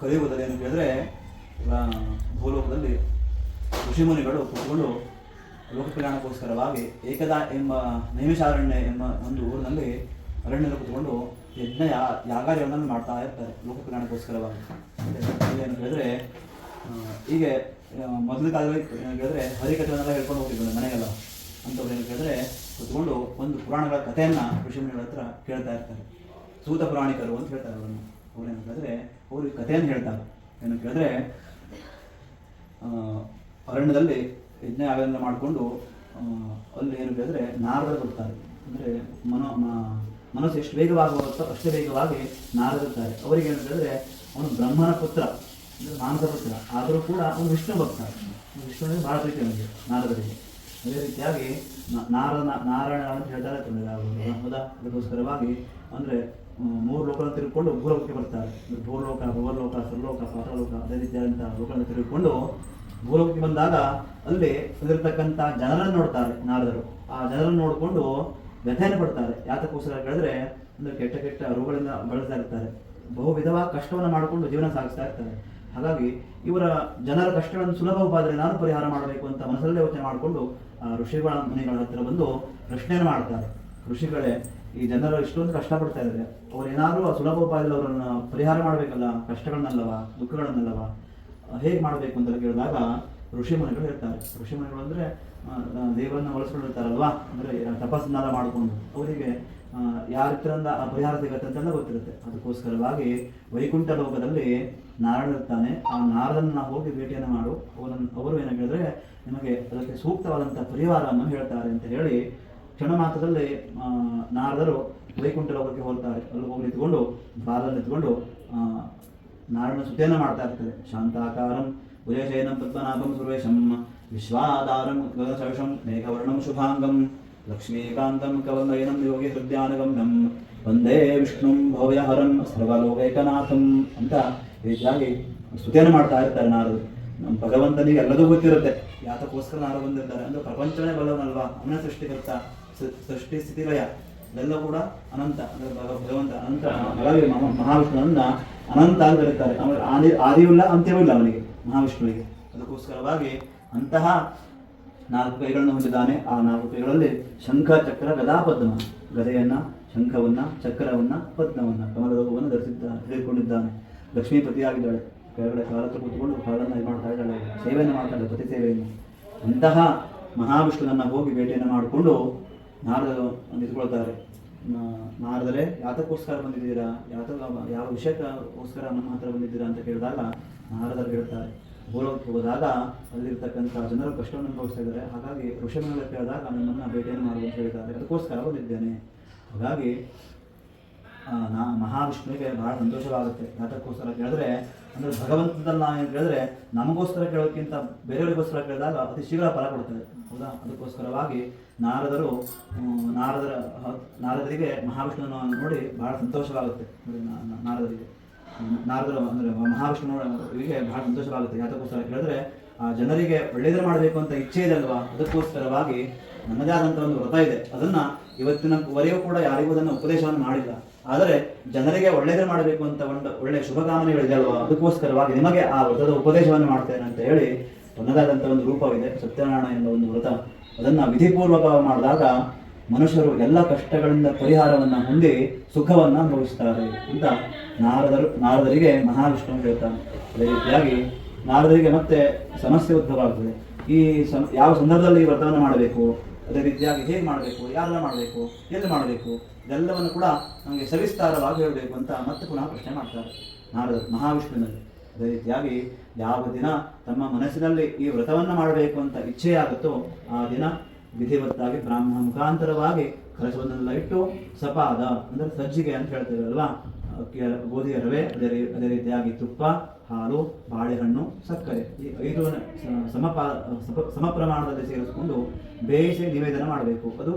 ಕಲಿಯುವುದಲ್ಲಿ ಏನು ಕೇಳಿದ್ರೆ ಭೂಲೋಕದಲ್ಲಿ ಋಷಿಮುನಿಗಳು ಕೂತ್ಕೊಂಡು ಲೋಕ ಕಲ್ಯಾಣಕ್ಕೋಸ್ಕರವಾಗಿ ಏಕದಾ ಎಂಬ ನೈಮಿಷಾರಣ್ಯ ಎಂಬ ಒಂದು ಊರಿನಲ್ಲಿ ಅರಣ್ಯದಲ್ಲಿ ಕೂತ್ಕೊಂಡು ಯಜ್ಞ ಯಾ ಯಾಗಾರ್ಯವನ್ನು ಮಾಡ್ತಾ ಇರ್ತಾರೆ ಲೋಕ ಕಲ್ಯಾಣಕ್ಕೋಸ್ಕರವಾಗಿ ಏನು ಕೇಳಿದ್ರೆ ಹೀಗೆ ಮೊದಲ ಕಾಲದಲ್ಲಿ ಏನು ಕೇಳಿದ್ರೆ ಹರಿಕಥೆಯನ್ನೆಲ್ಲ ಹೇಳ್ಕೊಂಡು ಹೋಗ್ತಿದ್ದಾರೆ ಮನೆಗೆಲ್ಲ. ಅಂಥವ್ರು ಏನು ಕೇಳಿದ್ರೆ ಕೂತ್ಕೊಂಡು ಒಂದು ಪುರಾಣಗಳ ಕಥೆಯನ್ನು ಋಷಿಮುನಿಗಳ ಹತ್ರ ಕೇಳ್ತಾ ಇರ್ತಾರೆ. ಸೂತ ಪುರಾಣಿಕರು ಅಂತ ಹೇಳ್ತಾರೆ ಅವರನ್ನು. ಅವ್ರೇನು ಕೇಳಿದ್ರೆ ಅವರು ಈ ಕಥೆಯನ್ನು ಹೇಳ್ತಾರೆ. ಏನು ಕೇಳಿದ್ರೆ ಅರಣ್ಯದಲ್ಲಿ ಯಜ್ಞ ಯಾಗವನ್ನು ಮಾಡಿಕೊಂಡು ಅಲ್ಲಿ ಏನು ಕೇಳಿದ್ರೆ ನಾರದರು ಬರ್ತಾರೆ. ಅಂದರೆ ಮನೋ ಮನಸ್ಸು ಎಷ್ಟು ವೇಗವಾಗುತ್ತೋ ಅಷ್ಟೇ ವೇಗವಾಗಿ ನಾರದಿರ್ತಾರೆ ಅವರಿಗೆ ಏನು ಕೇಳಿದ್ರೆ ಅವನು ಬ್ರಹ್ಮನ ಪುತ್ರ, ಅಂದರೆ ಮಾನಸ ಪುತ್ರ. ಆದರೂ ಕೂಡ ಅವನು ವಿಷ್ಣು ಭಕ್ತ. ವಿಷ್ಣುವಿಗೆ ಭಾಳ ಪ್ರೀತಿ ನನಗೆ ನಾರದರಿಗೆ. ಅದೇ ರೀತಿಯಾಗಿ ನಾರದ ನಾರಾಯಣ ಅಂತ ಹೇಳ್ತಾರೆ. ಹೌದಾ ಅದಕ್ಕೋಸ್ಕರವಾಗಿ, ಅಂದರೆ ಮೂರು ಲೋಕಗಳನ್ನು ತಿರುಗಿಕೊಂಡು ಭೂಲೋಕಕ್ಕೆ ಬರ್ತಾರೆ. ಭೂಲೋಕ ಸುರಲೋಕ ಸರ್ಲೋಕ ಪಾತಾಳೋಕ ಅದೇ ರೀತಿಯಾದಂತಹ ಲೋಕಗಳನ್ನು ತಿರುಗಿಕೊಂಡು ಭೂಲೋಕಕ್ಕೆ ಬಂದಾಗ ಅಲ್ಲಿ ಅಲ್ಲಿರ್ತಕ್ಕಂಥ ಜನರನ್ನು ನೋಡ್ತಾರೆ ನಾರದರು. ಆ ಜನರನ್ನು ನೋಡಿಕೊಂಡು ವ್ಯಥೆಯನ್ನು ಪಡ್ತಾರೆ. ಯಾತಕ್ಕೋಸ್ಕರ ಕೇಳಿದ್ರೆ, ಅಂದ್ರೆ ಕೆಟ್ಟ ಕೆಟ್ಟ ರೋಗಗಳಿಂದ ಬಳಸ್ತಾ ಇರ್ತಾರೆ. ಬಹು ವಿಧವಾದ ಕಷ್ಟವನ್ನು ಮಾಡಿಕೊಂಡು ಜೀವನ ಸಾಗಿಸ್ತಾ ಇರ್ತಾರೆ. ಹಾಗಾಗಿ ಇವರ ಜನರ ಕಷ್ಟಗಳನ್ನು ಸುಲಭ ಉಪಾದರೆ ನಾನು ಪರಿಹಾರ ಮಾಡಬೇಕು ಅಂತ ಮನಸ್ಸಲ್ಲೇ ಯೋಚನೆ ಮಾಡಿಕೊಂಡು, ಆ ಋಷಿಗಳ ಮನೆಗಳ ಹತ್ರ ಬಂದು ಪ್ರಶ್ನೆಯನ್ನು ಮಾಡ್ತಾರೆ. ಋಷಿಗಳೇ ಈ ಜನರು ಇಷ್ಟೊಂದು ಕಷ್ಟಪಡ್ತಾ ಇದ್ದಾರೆ. ಅವರೇನಾದರೂ ಸುಲಭ ಉಪಾಯದಲ್ಲಿ ಅವರನ್ನು ಪರಿಹಾರ ಮಾಡಬೇಕಲ್ಲ, ಕಷ್ಟಗಳನ್ನಲ್ಲವ, ದುಃಖಗಳನ್ನಲ್ಲವ ಹೇಗೆ ಮಾಡಬೇಕು ಅಂತ ಕೇಳಿದಾಗ ಋಷಿಮುನಿಗಳು ಹೇಳ್ತಾರೆ. ಋಷಿಮುನಿಗಳು ಅಂದರೆ ದೇವರನ್ನ ಒಳಸ್ಕೊಂಡಿರ್ತಾರಲ್ವಾ ಅಂದರೆ ತಪಸ್ಸನ್ನೆಲ್ಲ ಮಾಡಿಕೊಂಡು ಅವರಿಗೆ ಯಾರ ಹತ್ರಿಂದ ಆ ಪರಿಹಾರ ಸಿಗತ್ತೆ ಅಂತೆಲ್ಲ ಗೊತ್ತಿರುತ್ತೆ. ಅದಕ್ಕೋಸ್ಕರವಾಗಿ ವೈಕುಂಠ ಲೋಕದಲ್ಲಿ ನಾರಾಯಣ ಇರ್ತಾನೆ. ಆ ನಾರದನ್ನ ಹೋಗಿ ಭೇಟಿಯನ್ನು ಮಾಡು. ಅವರನ್ನು ಅವರು ಏನು ಹೇಳಿದ್ರೆ ನಿಮಗೆ ಅದಕ್ಕೆ ಸೂಕ್ತವಾದಂಥ ಪರಿಹಾರವನ್ನು ಹೇಳ್ತಾರೆ ಅಂತ ಹೇಳಿ ಕ್ಷಣ ಮಾತ್ರದಲ್ಲಿ ನಾರದರು ವೈಕುಂಠ ಲೋಕಕ್ಕೆ ಹೋಗ್ತಾರೆ ಅಲ್ಲಿ ಹೋಗಿ ನಿಂತ್ಕೊಂಡು ಬಾಲಲ್ಲಿ ನಿಂತ್ಕೊಂಡು ನಾರನ ಸ್ತುತಿಯನ್ನು ಮಾಡ್ತಾ ಇರ್ತಾರೆ. ಶಾಂತಾಕಾರಂ ಉದಯಶಯನಂ ಪದ್ಮನಾಭಂ ಸುರೇಶಂ ವಿಶ್ವಾಧಾರಂ ಗಗನಸವಿಷಂ ಮೇಘವರ್ಣಂ ಶುಭಾಂಗಂ ಲಕ್ಷ್ಮೀಕಾಂತಂ ಕವಲನಯನಂ ಯೋಗಿ ಹೃದಯಾನಗಮ್ಯಂ ವಂದೇ ವಿಷ್ಣುಂ ಭವ್ಯಹರಂ ಸರ್ವಲೋಕೈಕನಾಥಂ ಅಂತ ಹೆಚ್ಚಾಗಿ ಸ್ತುತಿಯನ್ನು ಮಾಡ್ತಾ ಇರ್ತಾರೆ ನಾರದು ನಮ್ಮ ಭಗವಂತನಿಗೆ ಎಲ್ಲದೂ ಗೊತ್ತಿರುತ್ತೆ. ಯಾತಕ್ಕೋಸ್ಕರ ನಾರು ಬಂದಿರ್ತಾರೆ. ಅಂದ್ರೆ ಪ್ರಪಂಚನೇ ಬಲ್ಲವನಲ್ವಾ ಅವನ ಸೃಷ್ಟಿಕರ್ತ ಸ- ಸ್ಥಿತಿ ಲಯ ಇದೆಲ್ಲ ಕೂಡ ಅನಂತ ಅಂದ್ರೆ ಭಗ- ಭಗವಂತ ಅನಂತ ಮಹಾವಿಷ್ಣುವನ್ನ ಅನಂತ ಅಂತ ಕರೀತಾರೆ ಅವನಿಗೆ ಆದಿ ಆದಿಯೂ ಇಲ್ಲ ಅಂತ್ಯವೂ ಇಲ್ಲ ಅವನಿಗೆ ಮಹಾವಿಷ್ಣುವಿಗೆ. ಅದಕ್ಕೋಸ್ಕರವಾಗಿ ಅಂತಹ ನಾಲ್ಕು ಕೈಗಳನ್ನು ಹೊಂದಿದ್ದಾನೆ. ಆ ನಾಲ್ಕು ಕೈಗಳಲ್ಲಿ ಶಂಖ ಚಕ್ರ ಗದಾ ಪದ್ಮ ಗದೆಯನ್ನ ಶಂಖವನ್ನ ಚಕ್ರವನ್ನ ಪದ್ಮವನ್ನ ಕಮಲದ ಹೂವನ್ನು ಧರಿಸಿದ್ದ ಹಿಡಿದುಕೊಂಡಿದ್ದಾನೆ ಲಕ್ಷ್ಮೀಪತಿಯಾಗಿದ್ದಾಳೆ. ಕೆಳಗಡೆ ಕಾಲ ಹತ್ರ ಕೂತ್ಕೊಂಡು ಕಾಲನ್ನು ಇದು ಮಾಡ್ತಾ ಇದ್ದಾಳೆ. ಸೇವೆಯನ್ನು ಮಾಡ್ತಾಳೆ ಪತಿ ಸೇವೆಯನ್ನು. ಅಂತಹ ಮಹಾವಿಷ್ಣುವನ್ನ ಹೋಗಿ ಭೇಟಿಯನ್ನು ಮಾಡಿಕೊಂಡು ನಾರದರು ನಿಂತ್ಕೊಳ್ತಾರೆ ನಾರದರೆ ಯಾತಕ್ಕೋಸ್ಕರ ಬಂದಿದ್ದೀರಾ? ಯಾತ ಯಾವ ವಿಷಯಕ್ಕೋಸ್ಕರ ನಮ್ಮ ಹತ್ರ ಬಂದಿದ್ದೀರಾ ಅಂತ ಕೇಳಿದಾಗ ನಾರದರು ಹೇಳ್ತಾರೆ. ಭೂಲೋಕಕ್ಕೆ ಹೋದಾಗ ಅಲ್ಲಿರ್ತಕ್ಕಂಥ ಜನರು ಕಷ್ಟವನ್ನು ಅನುಭವಿಸ್ತಾ ಇದ್ದಾರೆ. ಹಾಗಾಗಿ ಋಷಭ ಕೇಳಿದಾಗ ನಮ್ಮನ್ನು ಭೇಟಿಯನ್ನು ಮಾಡುವಂತ ಹೇಳಿದ್ದಾರೆ. ಅದಕ್ಕೋಸ್ಕರ ಬಂದಿದ್ದೇನೆ. ಹಾಗಾಗಿ ನಾ ಮಹಾವಿಷ್ಣುವಿಗೆ ಬಹಳ ಸಂತೋಷವಾಗುತ್ತೆ. ಯಾತಕ್ಕೋಸ್ಕರ ಕೇಳಿದ್ರೆ, ಅಂದ್ರೆ ಭಗವಂತನ ಏನು ಕೇಳಿದ್ರೆ, ನಮಗೋಸ್ಕರ ಕೇಳೋಕ್ಕಿಂತ ಬೇರೆಯವರಿಗೋಸ್ಕರ ಕೇಳಿದಾಗ ಅತಿ ಶೀಘ್ರ ಫಲ ಕೊಡ್ತದೆ. ಹೌದಾ? ಅದಕ್ಕೋಸ್ಕರವಾಗಿ ನಾರದರು ನಾರದರ ನಾರದರಿಗೆ ಮಹಾವಿಷ್ಣುವನ್ನು ನೋಡಿ ಬಹಳ ಸಂತೋಷವಾಗುತ್ತೆ. ನಾರದರಿಗೆ. ನಾರದರು, ಅಂದ್ರೆ ಮಹಾವಿಷ್ಣುವಿಗೆ ಬಹಳ ಸಂತೋಷವಾಗುತ್ತೆ. ಯಾತಕ್ಕೋಸ್ಕರ ಕೇಳಿದ್ರೆ, ಆ, ಜನರಿಗೆ ಒಳ್ಳೇದೇ ಮಾಡಬೇಕು ಅಂತ ಇಚ್ಛೆ ಇದೆ ಅಲ್ವಾ? ಅದಕ್ಕೋಸ್ಕರವಾಗಿ ನನ್ನದೇ ಆದಂಥ ಒಂದು ವ್ರತ ಇದೆ. ಅದನ್ನ ಇವತ್ತಿನವರೆಗೂ ಕೂಡ ಯಾರಿಗೂ ಅದನ್ನು ಉಪದೇಶವನ್ನು ಮಾಡಿಲ್ಲ. ಆದರೆ ಜನರಿಗೆ ಒಳ್ಳೆಯದೇ ಮಾಡಬೇಕು ಅಂತ ಒಂದು ಒಳ್ಳೆಯ ಶುಭಕಾಮನೆಗಳಿದೆಯಲ್ವ? ಅದಕ್ಕೋಸ್ಕರವಾಗಿ ನಿಮಗೆ ಆ ವ್ರತದ ಉಪದೇಶವನ್ನು ಮಾಡ್ತೇನೆ ಅಂತ ಹೇಳಿ ತನ್ನದಾದಂಥ ಒಂದು ರೂಪವಿದೆ. ಸತ್ಯನಾರಾಯಣ ಎಂಬ ಒಂದು ವ್ರತ. ಅದನ್ನ ವಿಧಿಪೂರ್ವಕ ಮಾಡಿದಾಗ ಮನುಷ್ಯರು ಎಲ್ಲ ಕಷ್ಟಗಳಿಂದ ಪರಿಹಾರವನ್ನು ಹೊಂದಿ ಸುಖವನ್ನು ಅನುಭವಿಸ್ತಾರೆ ಅಂತ ನಾರದರು, ನಾರದರಿಗೆ ಮಹಾವಿಷ್ಣು ಹೇಳ್ತಾನೆ. ಅದೇ ರೀತಿಯಾಗಿ ನಾರದರಿಗೆ ಮತ್ತೆ ಸಮಸ್ಯೆ ಉದ್ಭವ ಆಗ್ತದೆ. ಈ ಯಾವ ಸಂದರ್ಭದಲ್ಲಿ ಈ ವ್ರತವನ್ನು ಮಾಡಬೇಕು? ಅದೇ ರೀತಿಯಾಗಿ ಹೇಗೆ ಮಾಡಬೇಕು, ಯಾರೆಲ್ಲ ಮಾಡಬೇಕು, ಎಲ್ಲಿ ಮಾಡಬೇಕು, ಇದೆಲ್ಲವನ್ನು ಕೂಡ ನಮಗೆ ಸವಿಸ್ತಾರವಾಗಿ ಹೇಳಬೇಕು ಅಂತ ಮತ್ತೆ ಪುನಃ ಪ್ರಶ್ನೆ ಮಾಡ್ತಾರೆ ನಾರದ ಮಹಾವಿಷ್ಣುವಿನಲ್ಲಿ. ಅದೇ ರೀತಿಯಾಗಿ ಯಾವ ದಿನ ತಮ್ಮ ಮನಸ್ಸಿನಲ್ಲಿ ಈ ವ್ರತವನ್ನು ಮಾಡಬೇಕು ಅಂತ ಇಚ್ಛೆಯಾಗುತ್ತೋ ಆ ದಿನ ವಿಧಿವತ್ತಾಗಿ ಬ್ರಾಹ್ಮಣ ಮುಖಾಂತರವಾಗಿ ಕಲಶವನ್ನೆಲ್ಲ ಇಟ್ಟು ಸಪಾದ, ಅಂದರೆ ಸಜ್ಜಿಗೆ ಅಂತ ಹೇಳ್ತೇವೆ ಅಲ್ವಾ ಅಕ್ಕಿಯ ಗೋಧಿಯ ರವೆ, ಅದೇ ಅದೇ ರೀತಿಯಾಗಿ ತುಪ್ಪ, ಹಾಲು, ಬಾಳೆಹಣ್ಣು, ಸಕ್ಕರೆ ಈ ಐದು ಸಮ ಪ್ರಮಾಣದಲ್ಲಿ ಸೇರಿಸಿಕೊಂಡು ಬೇಯಿಸಿ ನಿವೇದನ ಮಾಡಬೇಕು. ಅದು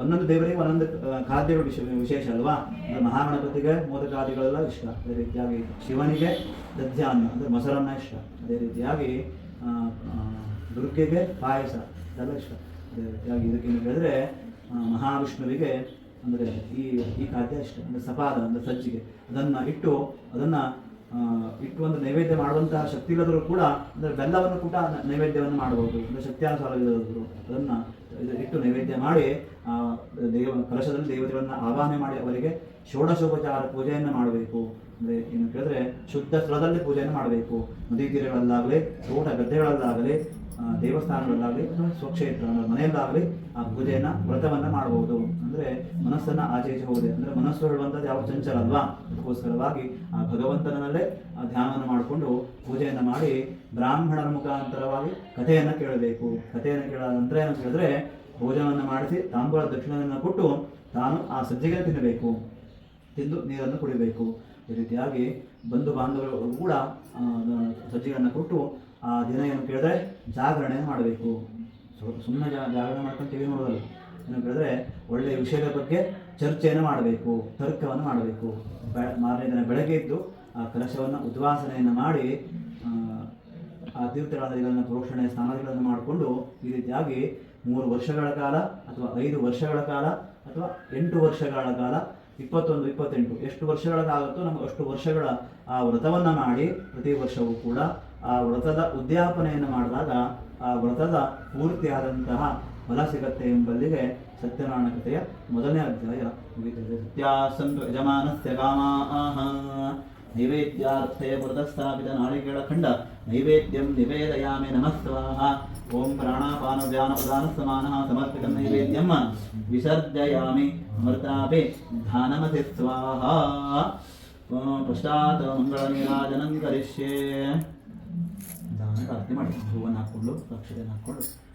ಒಂದೊಂದು ದೇವರಿಗೆ ಒಂದೊಂದು ಖಾದ್ಯಗಳು ವಿಶೇಷ ವಿಶೇಷ ಅಲ್ವಾ? ಅಂದ್ರೆ ಮಹಾಗಣಪತಿಗೆ ಮೋದಕಾದಿಗಳೆಲ್ಲ ಇಷ್ಟ. ಅದೇ ರೀತಿಯಾಗಿ ಶಿವನಿಗೆ ದಧ್ಯಾನ್ನ ಅಂದರೆ ಮೊಸರನ್ನ ಇಷ್ಟ. ಅದೇ ರೀತಿಯಾಗಿ ದುರ್ಗೆಗೆ ಪಾಯಸ, ಅದೆಲ್ಲ ಇಷ್ಟ. ಅದೇ ರೀತಿಯಾಗಿ ಇದಕ್ಕೇನು ಹೇಳಿದ್ರೆ ಮಹಾವಿಷ್ಣುವಿಗೆ ಅಂದರೆ ಈ ಈ ಖಾದ್ಯ ಇಷ್ಟ ಅಂದರೆ ಸಪಾದ, ಅಂದರೆ ಸಜ್ಜಿಗೆ. ಅದನ್ನು ಇಟ್ಟು ಅದನ್ನು ಇಟ್ಟು ಒಂದು ನೈವೇದ್ಯ ಮಾಡುವಂತಹ ಶಕ್ತಿ ಇಲ್ಲದರೂ ಕೂಡ, ಅಂದರೆ ಬೆಲ್ಲವನ್ನು ಕೂಡ ನೈವೇದ್ಯವನ್ನು ಮಾಡಬಹುದು ಅಂದರೆ ಶಕ್ತಿಯಾನುಸಾರ ಇಲ್ಲದರು ಅದನ್ನು ಇಟ್ಟು ನೈವೇದ್ಯ ಮಾಡಿ ದೇವ ಕಲಶದಲ್ಲಿ ದೇವತೆಗಳನ್ನು ಆವಾಹನೆ ಮಾಡಿ ಅವರಿಗೆ ಷೋಡಶೋಪಚಾರ ಪೂಜೆಯನ್ನು ಮಾಡಬೇಕು. ಅಂದರೆ ಏನು ಕೇಳಿದ್ರೆ ಶುದ್ಧ ಸ್ಥಳದಲ್ಲಿ ಪೂಜೆಯನ್ನು ಮಾಡಬೇಕು. ನದಿ ತೀರಗಳಲ್ಲಾಗಲಿ, ತೋಟ ಗದ್ದೆಗಳಲ್ಲಾಗಲಿ ಆ, ದೇವಸ್ಥಾನಗಳಲ್ಲಾಗಲಿ ಅಥವಾ ಸ್ವಕ್ಷೇತ್ರ ಮನೆಯಲ್ಲಾಗಲಿ ಆ ಪೂಜೆಯನ್ನ ವ್ರತವನ್ನ ಮಾಡಬಹುದು ಅಂದ್ರೆ ಮನಸ್ಸನ್ನ ಆಚೆ ಹೋದೆ ಅಂದ್ರೆ ಮನಸ್ಸು ಹೇಳುವಂಥದ್ದು ಯಾವ ಚಂಚಲ ಅಲ್ವಾ ಅದಕ್ಕೋಸ್ಕರವಾಗಿ ಆ ಭಗವಂತನಲ್ಲೇ ಆ ಧ್ಯಾನವನ್ನು ಮಾಡಿಕೊಂಡು ಪೂಜೆಯನ್ನ ಮಾಡಿ ಬ್ರಾಹ್ಮಣರ ಮುಖಾಂತರವಾಗಿ ಕಥೆಯನ್ನ ಕೇಳಬೇಕು. ಕಥೆಯನ್ನು ಕೇಳಾದ ನಂತರ ಏನು ಕೇಳಿದ್ರೆ ಭೋಜನವನ್ನು ಮಾಡಿಸಿ ತಾಂಬೂಲ ದಕ್ಷಿಣವನ್ನು ಕೊಟ್ಟು ತಾನು ಆ ಸಜ್ಜಿಗೆ ತಿನ್ನಬೇಕು. ತಿಂದು ನೀರನ್ನು ಕುಡಿಬೇಕು. ಈ ರೀತಿಯಾಗಿ ಬಂಧು ಬಾಂಧವರು ಕೂಡ ಸಜ್ಜಿಗಳನ್ನು ಕೊಟ್ಟು ಆ ದಿನ ಏನು ಕೇಳಿದ್ರೆ ಜಾಗರಣೆ ಮಾಡಬೇಕು. ಸುಮ್ಮನೆ ಜಾಗರಣೆ ಮಾಡ್ಕೊಂಡು ಟಿವಿ ನೋಡೋದಲ್ಲ. ಏನು ಕೇಳಿದ್ರೆ ಒಳ್ಳೆಯ ವಿಷಯದ ಬಗ್ಗೆ ಚರ್ಚೆಯನ್ನು ಮಾಡಬೇಕು ತರ್ಕವನ್ನು ಮಾಡಬೇಕು. ಬೆ ಮಾರನೇ ದಿನ ಬೆಳಗ್ಗೆ ಇದ್ದು ಆ ಕಲಶವನ್ನು ಉದ್ವಾಸನೆಯನ್ನು ಮಾಡಿ ಆ, ಆ ತೀರ್ಥಗಳ ನದಿಗಳನ್ನು ಪ್ರೋಕ್ಷಣೆ ಸ್ನಾನಗಳನ್ನು ಮಾಡಿಕೊಂಡು ಈ ರೀತಿಯಾಗಿ ಮೂರು ವರ್ಷಗಳ ಕಾಲ ಅಥವಾ ಐದು ವರ್ಷಗಳ ಕಾಲ ಅಥವಾ ಎಂಟು ವರ್ಷಗಳ ಕಾಲ ಇಪ್ಪತ್ತೊಂದು ಇಪ್ಪತ್ತೆಂಟು ಎಷ್ಟು ವರ್ಷಗಳಾಗುತ್ತೋ ನಮಗೆ ಅಷ್ಟು ವರ್ಷಗಳ ಆ ವ್ರತವನ್ನು ಮಾಡಿ ಪ್ರತಿ ವರ್ಷವೂ ಕೂಡ ಆ ವ್ರತದ ಉದ್ಯಾಪನೆಯನ್ನು ಮಾಡಿದಾಗ ಆ ವ್ರತದ ಪೂರ್ತಿಯಾದಂತಹ ಫಲ ಸಿಗತ್ತೆ ಎಂಬಲ್ಲಿಗೆ ಸತ್ಯನಾರಾಯಣ ಕಥೆಯ ಮೊದಲನೇ ಅಧ್ಯಾಯ ಮುಗಿತದೆ. ಸತ್ಯಾಸಂತು ಯಜಮಾನಸ್ಯ ಕಾಮಾಹ. ನೈವೇದ್ಯಾರ್ಥೇ ವ್ರತಸ್ಥಾಪಿತ ನಾಳಿಗೆಗಳ ಖಂಡ. ನೈವೇದ್ಯಂ ನಿವೇದಯಾಮಿ ನಮಸ್ವಾಹ. ಓಂ ಪ್ರಾಣಾಪಾನ ವ್ಯಾನ ಉದಾನ ಸಮಾನ ಸಮರ್ಪಿತ ನೈವೇದ್ಯಂ ವಿಸರ್ಜಯಾಮಿ ಅಮೃತಾಪಿ ಧಾನಮತಿ ಸ್ವಾಹ. ಪಶ್ಚಾತ್ ಕರಿಷ್ಯೆ. ಪ್ರಾರ್ಥನೆ ಮಾಡಿ ಹೂವನ್ನು ಹಾಕ್ಕೊಂಡು ಅಕ್ಷತೆಯನ್ನು ಹಾಕ್ಕೊಂಡು.